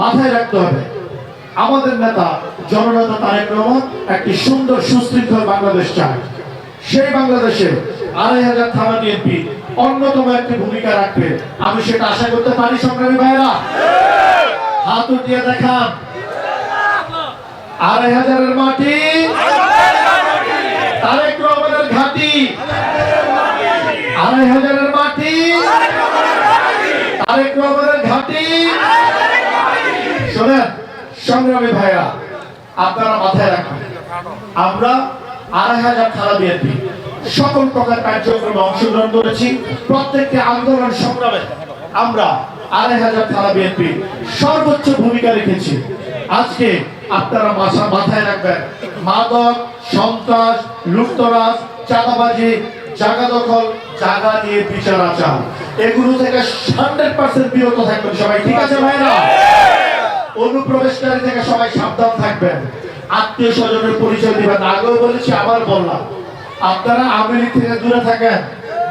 মাথায় রাখতে হবে। আমাদের নেতা জননেতা তারেক রহমান একটি সুন্দর সুশৃঙ্খল বাংলাদেশ চায়। সেই বাংলাদেশে আড়াই হাজার থানা বিএনপি অন্যতম একটি ভূমিকা রাখবে। আমি সেটা আশা করতে পারি, সংগ্রামী ভাইরা হাত উঠিয়ে দেখান। আড়াই হাজারের মাটি। তারেক রহমানের ঘাটি। আড়াই হাজারের মাটি। তারেক রহমানের ঘাটি। শোনেন, সংগ্রামী ভাইরা, আপনারা মাথায় রাখবেন, আমরা আড়াই হাজার থানা বিএনপি, সকল প্রকার কার্যক্রমে অংশগ্রহণ করেছি প্রত্যেকটি আন্দোলন সংগ্রামে আমরা আড়াই হাজার থানা বিএনপি সর্বোচ্চ ভূমিকা রেখেছি। আজকে আপনারা মাথা, মাথায় রাখবেন, মাদক, সন্ত্রাস লুপ্তরাজ চাঁদাবাজি জাগা দখল জাগা নিয়ে বিচার আচার। এগুলো থেকে হান্ড্রেড পার্সেন্ট বিরত থাকবেন সবাই, ঠিক আছে ভাইরা? অনুপ্রবেশকারী থেকে সবাই সাবধান থাকবেন। আত্মীয় স্বজনের পরিচয় দিবেন। আগেও বলেছি, আবার বললাম। আপনারা আওয়ামী থেকে দূরে থাকেন,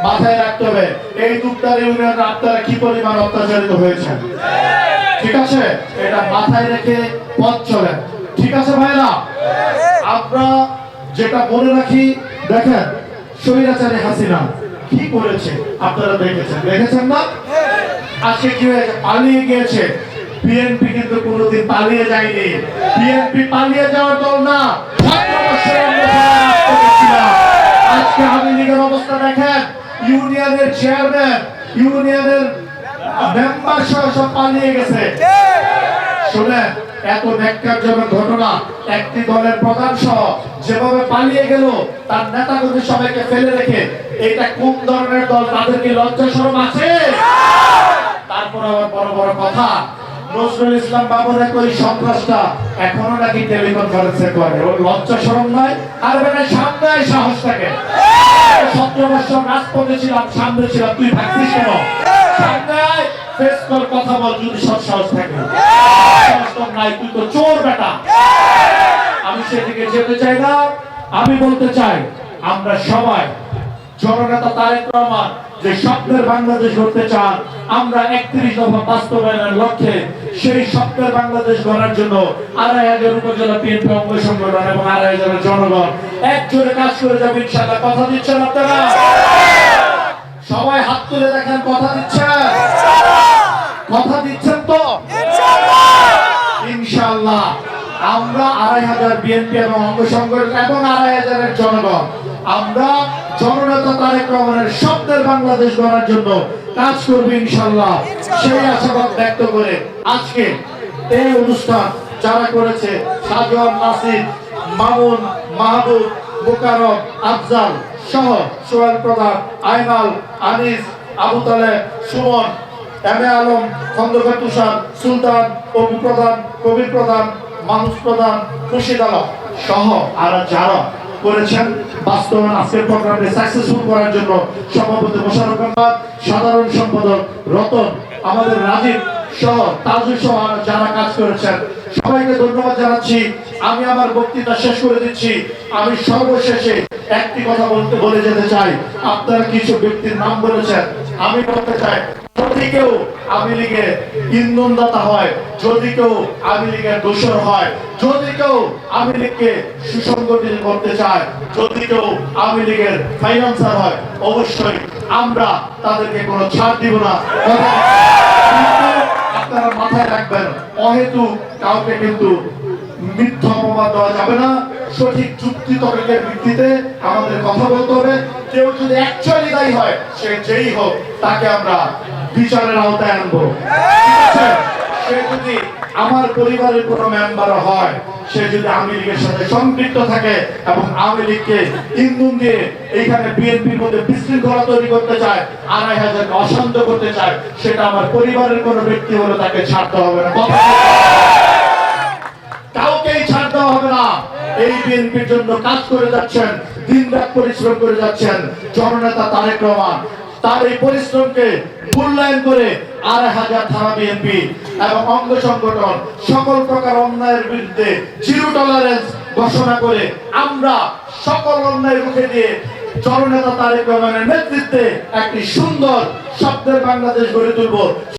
মাথায় রাখতে হবে। এই দুপটার ইউনিয়ন আপনারা কি পরিমাণ অত্যাচারিত হয়েছেন? ঠিক আছে? এটা মাথায় রেখে পথ চলেন। ঠিক আছে ভাইরা? আমরা যেটা মনে রাখি, দেখেন, স্বৈরাচারী হাসিনা কি করেছে? আপনারা দেখেছেন। দেখেছেন না? আজকে কি হয়েছে? পালিয়ে গিয়েছে। বিএনপি কিন্তু কোনোদিন পালিয়ে যায়নি। বিএনপি পালিয়ে যাওয়ার দল না। আজকে আওয়ামী লীগের অবস্থা দেখেন, ইউনিয়নের চেয়ারম্যান ইউনিয়নের মেম্বার সহ সব পালিয়ে গেছে। শুনেন, এত ঘটনা, একটি দলের প্রধান সহ যেভাবে পালিয়ে গেল, তার নেতাকর্মী সবাইকে ফেলে রেখে, এটা কোন ধরনের দল, তাদের কি লজ্জা শরম আছে? তারপর আবার বড় বড় কথা নজরুল ইসলাম বাবুর ওই সন্ত্রাসটা এখনও নাকি টেলিকনফারেন্সে করে। ওর লজ্জা শরম নাই আর বেটা সামনে সাহস থাকে সতেরো বছর রাজপথে ছিলাম, সামনে ছিলাম, তুই ভাবছিস কেন? সামনে ফেস কর, কথা বল, যদি সব সাহস থাকে। সাহস নাই, তুই তো চোর বেটা। আমি সেদিকে যেতে চাই না, আমি বলতে চাই, আমরা সবাই জননেতা তারেক রহমান যে স্বপ্নের বাংলাদেশ গড়তে চান, আমরা একত্রিশ দফা বাস্তবায়নের লক্ষ্যে সেই স্বপ্নের বাংলাদেশ গড়ার জন্য আড়াই হাজার উপজেলা বিএনপি অঙ্গ সংগঠন এবং আড়াই হাজারের জনগণ একজোরে কাজ করে যাবে, ইনশাআল্লাহ। কথা দিচ্ছেন আপনারা? সবাই হাত তুলে দেখেন, কথা দিচ্ছেন? কথা দিচ্ছেন তো? ইনশাআল্লাহ। আমরা আড়াই হাজার বিএনপি এবং অঙ্গ সংগঠন এবং আড়াই হাজারের জনগণ আমরা জননেতা তারেক রহমানের স্বপ্নের বাংলাদেশ গড়ার জন্য কাজ করব ইনশাআল্লাহ। সেই আশাবাদ ব্যক্ত করে আজকে এই অনুষ্ঠান যারা করেছে সাজওয়ান নাসির, মামুন, মাহবুব মোকারম আফজাল সহ সোহেল প্রধান, আইনাল, আনিস, আবু তালেব, সুমন এম এ আলম, খন্দকার তুষার, সুলতান অপু প্রধান, কবির প্রধান, মানুষ প্রধান খুশিদ আলম সহ আর যারা করেছেন। বাস্তবায়ন আজকের প্রোগ্রামে সাকসেসফুল করার জন্য সভাপতি মোশারফ আহমদ সাধারণ সম্পাদক রতন, আমাদের রাজীব সহ তাজু সহ যারা কাজ করেছেন, সবাইকে ধন্যবাদ জানাচ্ছি। আমি আমার বক্তৃতা শেষ করে দিচ্ছি। আমি সর্বশেষে একটি কথা বলতে বলে যেতে চাই। আপনারা কিছু ব্যক্তির নাম বলেছেন। আমি বলতে চাই, যদি কেউ আওয়ামী লীগের ইন্ধনদাতা হয়, যদি কেউ আওয়ামী লীগের দোষর হয়, যদি কেউ আওয়ামী লীগকে সুসংগঠিত করতে চায়, যদি কেউ আওয়ামী লীগের ফাইন্যান্সার হয়, অবশ্যই আমরা তাদেরকে কোনো ছাড় দিব না। আপনারা মাথায় রাখবেন, অহেতু কাউকে কিন্তু মিথ্যা অপবাদ দেওয়া যাবে না। সঠিক যুক্তি তর্কের ভিত্তিতে আমাদের কথা বলতে হবে। কেউ যদি অ্যাকচুয়ালি দায়ী হয়, সে যেই হোক, তাকে আমরা বিচারের আওতায় আনব। সে যদি আমার পরিবারের কোনো মেম্বার হয়, সে যদি আওয়ামী লীগের সাথে সম্পৃক্ত থাকে এবং আওয়ামী লীগকে ইন্ধন দিয়ে এইখানে বিএনপির মধ্যে বিশৃঙ্খলা তৈরি করতে চায়, আড়াই হাজার অশান্ত করতে চায়, সেটা আমার পরিবারের কোনো ব্যক্তি হলে তাকে ছাড়তে হবে না। বিএনপির জন্য কাজ করে যাচ্ছেন দিন রাত পরিশ্রম করে যাচ্ছেন জননেতা তারেক রহমান। তার এই পরিশ্রমকে মূল্যায়ন করে আড়াই হাজার থানা বিএনপি এবং অঙ্গ সংগঠন সকল প্রকার অন্যায়ের বিরুদ্ধে জিরো টলারেন্স ঘোষণা করে আমরা সকল অন্যায় রুখে দিয়ে জননেতা তারেক রহমানের নেতৃত্বে একটি সুন্দর শব্দের বাংলাদেশ গড়ে তুলব।